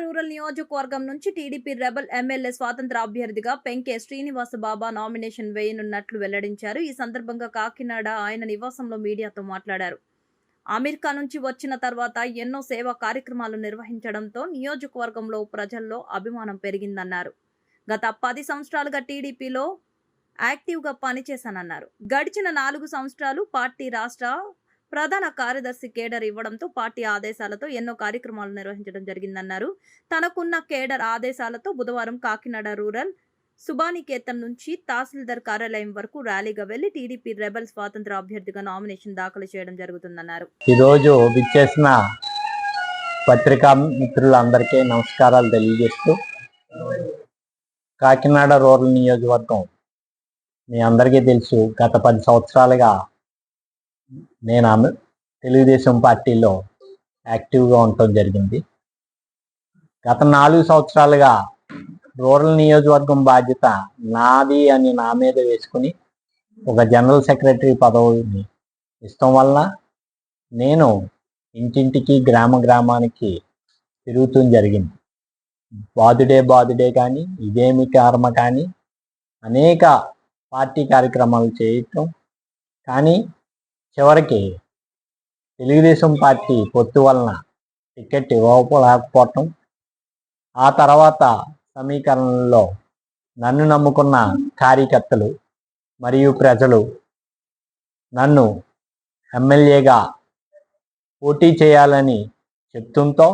Rural నియోజకవర్గం నుంచి TDP rebel MLA స్వాతంత్ర అభ్యర్థిగా పెంకే శ్రీనివాస బాబా నామినేషన్ వేయనున్నట్లు వెల్లడించారు. ఈ సందర్భంగా కాకినాడ ఆయన నివాసంలో మీడియాతో మాట్లాడారు. అమెరికా నుంచి వచ్చిన తర్వాత ఎన్నో సేవా కార్యక్రమాలు నిర్వహించడంతో నియోజకవర్గంలో ప్రజల్లో అభిమానం పెరిగిందన్నారు. గత పది సంవత్సరాలుగా టీడీపీలో యాక్టివ్గా పనిచేశానన్నారు. గడిచిన నాలుగు సంవత్సరాలు పార్టీ రాష్ట్ర ప్రధాన కార్యదర్శి కేడర్ ఇవ్వడంతో పార్టీ ఆదేశాలతో ఎన్నో కార్యక్రమాలు నిర్వహించడం జరిగిందన్నారు. తనకున్న కేడర్ ఆదేశాలతో బుధవారం కాకినాడ రూరల్ సుభానికేతన్ నుంచి తహసీల్దార్ కార్యాలయం వరకు ర్యాలీగా వెళ్ళి టీడీపీ రెబల్ స్వాతంత్ర అభ్యర్థిగా నామినేషన్ దాఖలు చేయడం జరుగుతుందన్నారు. ఈరోజు విచ్చేసిన పత్రికా మిత్రులందరికీ నమస్కారాలు తెలియజేస్తూ కాకినాడ రూరల్ నియోజకవర్గం మీ అందరికీ తెలుసు గత పది సంవత్సరాలుగా నేను ఆమె తెలుగుదేశం పార్టీలో యాక్టివ్గా ఉండటం జరిగింది. గత నాలుగు సంవత్సరాలుగా రూరల్ నియోజకవర్గం బాధ్యత నాది అని నా మీద వేసుకుని ఒక జనరల్ సెక్రటరీ పదవిని ఇష్టం వలన నేను ఇంటింటికి గ్రామ గ్రామానికి తిరుగుతూ జరిగింది. బాదుడే బాదుడే కానీ ఇదేమి కర్మ కానీ అనేక పార్టీ కార్యక్రమాలు చేయటం కానీ చివరికి తెలుగుదేశం పార్టీ పొత్తు వలన టికెట్ ఇవ్వకపోవటం ఆ తర్వాత సమీకరణలో నన్ను నమ్ముకున్న కార్యకర్తలు మరియు ప్రజలు నన్ను ఎమ్మెల్యేగా పోటీ చేయాలని చెప్తుంతో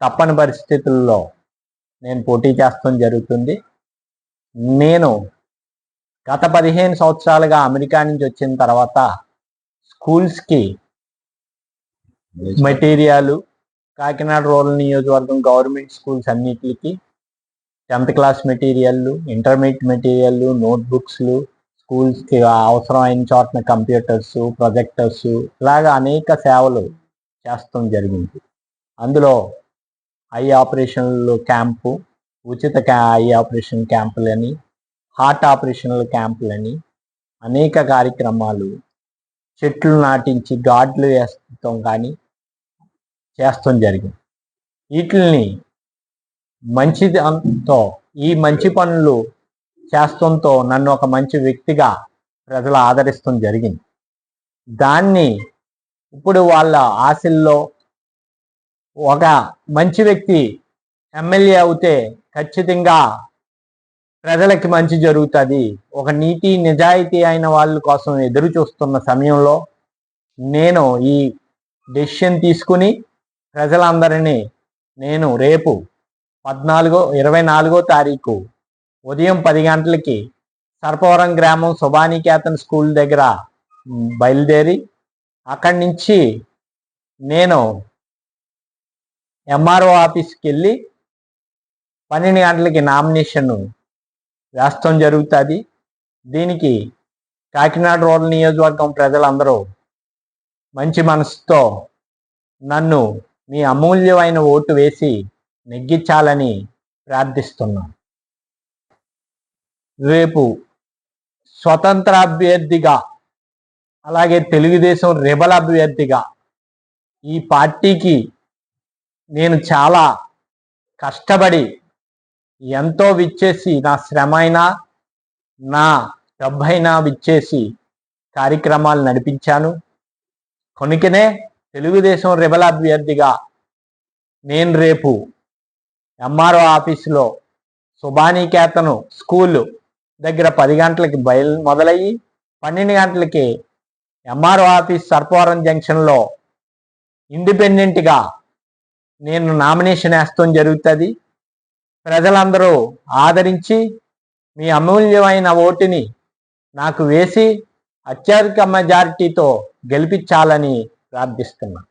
తప్పని పరిస్థితుల్లో నేను పోటీ చేస్తాం జరుగుతుంది. నేను గత పదిహేను సంవత్సరాలుగా అమెరికా నుంచి వచ్చిన తర్వాత స్కూల్స్కి మెటీరియల్ కాకినాడ రూరల్ నియోజకవర్గం గవర్నమెంట్ స్కూల్స్ అన్నిటికి tenth class material intermediate material నోట్బుక్స్లు స్కూల్స్కి అవసరమైన చోట్న కంప్యూటర్స్ ప్రొజెక్టర్స్ ఇలాగా అనేక సేవలు చేస్తాం జరిగింది. అందులో ఐ ఆపరేషన్లు క్యాంపు ఉచిత ఐ ఆపరేషన్ క్యాంపులని హార్ట్ ఆపరేషన్ల క్యాంపులని అనేక కార్యక్రమాలు చెట్లు నాటించి గాడ్లు వేస్తాం కానీ చేస్తాం జరిగింది. వీటిని మంచిదంతో ఈ మంచి పనులు చేస్తంతో నన్ను ఒక మంచి వ్యక్తిగా ప్రజలు ఆదరిస్తాం జరిగింది. దాన్ని ఇప్పుడు వాళ్ళ ఆశల్లో ఒక మంచి వ్యక్తి ఎమ్మెల్యే అవుతే ఖచ్చితంగా ప్రజలకి మంచి జరుగుతుంది. ఒక నీతి నిజాయితీ అయిన వాళ్ళ కోసం ఎదురు చూస్తున్న సమయంలో నేను ఈ డెసిషన్ తీసుకుని ప్రజలందరినీ నేను రేపు పద్నాలుగో ఇరవై నాలుగో తారీఖు ఉదయం పది గంటలకి సర్పవరం గ్రామం సుభానికేతన్ స్కూల్ దగ్గర బయలుదేరి అక్కడి నుంచి నేను ఎంఆర్ఓ ఆఫీస్కి వెళ్ళి పన్నెండు గంటలకి నామినేషన్ వేస్తాం జరుగుతుంది. దీనికి కాకినాడ రోడ్ నియోజకవర్గం ప్రజలందరూ మంచి మనసుతో నన్ను మీ అమూల్యమైన ఓటు వేసి నెగ్గించాలని ప్రార్థిస్తున్నాను రేపు స్వతంత్ర అభ్యర్థిగా అలాగే తెలుగుదేశం రెబల్ అభ్యర్థిగా ఈ పార్టీకి నేను చాలా కష్టపడి ఎంతో విచ్చేసి నా శ్రమ అయినా నా డబ్బైనా విచ్చేసి కార్యక్రమాలు నడిపించాను. కొనికనే తెలుగుదేశం రెబల్ అభ్యర్థిగా నేను రేపు ఎంఆర్ఓ ఆఫీసులో సుబానీకేతను స్కూల్ దగ్గర పది గంటలకి బయలు మొదలయ్యి పన్నెండు గంటలకి ఎంఆర్ఓ ఆఫీస్ సర్పవరం జంక్షన్లో ఇండిపెండెంట్గా నేను నామినేషన్ వేస్తాం జరుగుతుంది. ప్రజలందరూ ఆదరించి మీ అమూల్యమైన ఓటుని నాకు వేసి అత్యధిక మెజారిటీతో గెలిపించాలని ప్రార్థిస్తున్నాను